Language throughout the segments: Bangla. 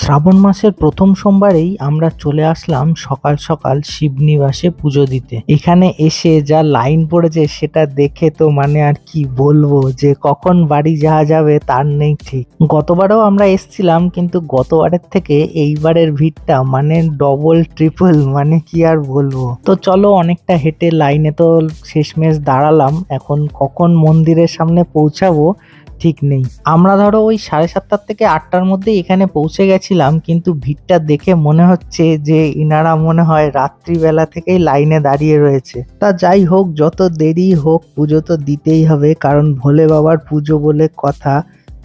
শ্রাবণ মাসের প্রথম সোমবারেই আমরা চলে আসলাম সকাল সকাল শিবনিবাসে পুজো দিতে। এখানে এসে যা লাইন পড়েছে সেটা দেখে তো মানে আর কি বলব যে কখন বাড়ি যাওয়া যাবে তার নেই ঠিক। গতবারও আমরা এসছিলাম কিন্তু গতবারের থেকে এইবারের ভিড়টা মানে ডবল ট্রিপল মানে কি আর বলব। তো চলো অনেকটা হেঁটে লাইনে তো শেষমেশ দাঁড়ালাম। এখন কখন মন্দিরের সামনে পৌঁছাবো ঠিক নেই। আমরা ধরো ওই সাড়ে সাতটার থেকে আটটার মধ্যে এখানে পৌঁছে গেছিলাম, কিন্তু ভিড়টা দেখে মনে হচ্ছে যে ইনারা মনে হয় রাত্রিবেলা থেকেই লাইনে দাঁড়িয়ে রয়েছে। তা যাই হোক, যত দেরি হোক পুজো তো দিতেই হবে, কারণ ভোলে বাবার পুজো বলে কথা।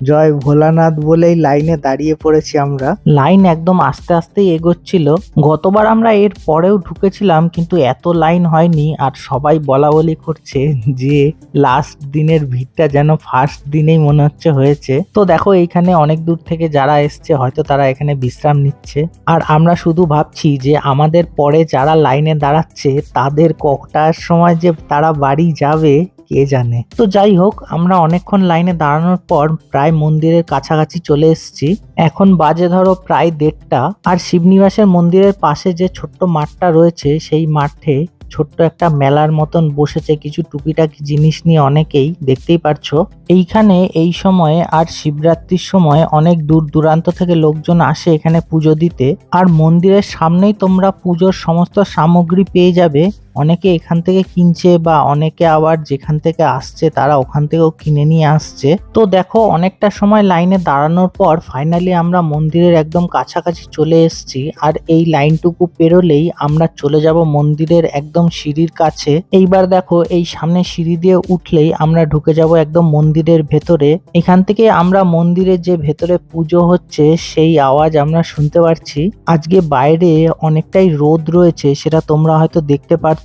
জয় ভোলানাথ বলেই লাইনে দাঁড়িয়ে পড়েছি আমরা। লাইন একদম আস্তে আস্তেই এগোচ্ছিল। গতবার আমরা এর পরেও ঢুকেছিলাম, কিন্তু এত লাইন হয়নি আর সবাই বলা বলি করছে যে লাস্ট দিনের ভিড়টা যেন ফার্স্ট দিনেই মনে হচ্ছে হয়েছে। তো দেখো এইখানে অনেক দূর থেকে যারা এসছে, হয়তো তারা এখানে বিশ্রাম নিচ্ছে। আর আমরা শুধু ভাবছি যে আমাদের পরে যারা লাইনে দাঁড়াচ্ছে, তাদের কটার সময় যে তারা বাড়ি যাবে কে জানে? তো যাই হোক, আমরা অনেকক্ষণ লাইনে দাঁড়ানোর পর প্রায় মন্দিরের কাছাকাছি চলে এসেছি। এখন বাজে ধরো প্রায় দেড়টা। আর শিবনিবাসের মন্দিরের পাশে যে ছোট্ট মাঠটা রয়েছে, সেই মাঠে ছোট্ট একটা মেলার মতন বসেছে কিছু টুকিটাকি জিনিস নিয়ে অনেকেই, দেখতেই পারছ। এইখানে এই সময়ে আর শিবরাত্রির সময় অনেক দূর দূরান্ত থেকে লোকজন আসে এখানে পুজো দিতে। আর মন্দিরের সামনেই তোমরা পুজোর সমস্ত সামগ্রী পেয়ে যাবে। অনেকে এখান থেকে কিনছে বা অনেকে আবার যেখান থেকে আসছে তারা ওখান থেকেও কিনে নিয়ে আসছে। তো দেখো, অনেকটা সময় লাইনে দাঁড়ানোর পর ফাইনালি আমরা মন্দিরের একদম কাছাকাছি চলে এসেছি। আর এই লাইনটুকু পেরোলেই আমরা চলে যাব মন্দিরের একদম সিঁড়ির কাছে। এইবার দেখো, এই সামনে সিঁড়ি দিয়ে উঠলেই আমরা ঢুকে যাব একদম মন্দিরের ভেতরে। এখান থেকে আমরা মন্দিরের যে ভেতরে পুজো হচ্ছে সেই আওয়াজ আমরা শুনতে পারছি। আজকে বাইরে অনেকটাই রোদ রয়েছে, সেটা তোমরা হয়তো দেখতে পাচ্ছ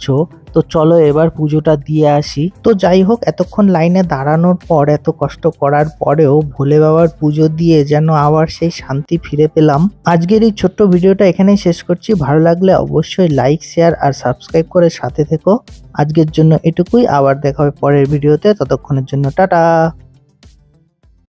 তো চলো এবার পুজোটা দিয়ে আসি। তো যাই হোক, এতক্ষণ লাইনে দাঁড়ানোর পর, এত কষ্ট করার পরেও ভোলে বাবার পুজো দিয়ে যেন আবার সেই শান্তি ফিরে পেলাম। আজকের এই ছোট্ট ভিডিওটা এখানেই শেষ করছি। ভালো লাগলে অবশ্যই লাইক শেয়ার আর সাবস্ক্রাইব করে সাথে থেকো। আজকের জন্য এটুকুই। আবার দেখা হবে পরের ভিডিওতে। ততক্ষণের জন্য টাটা।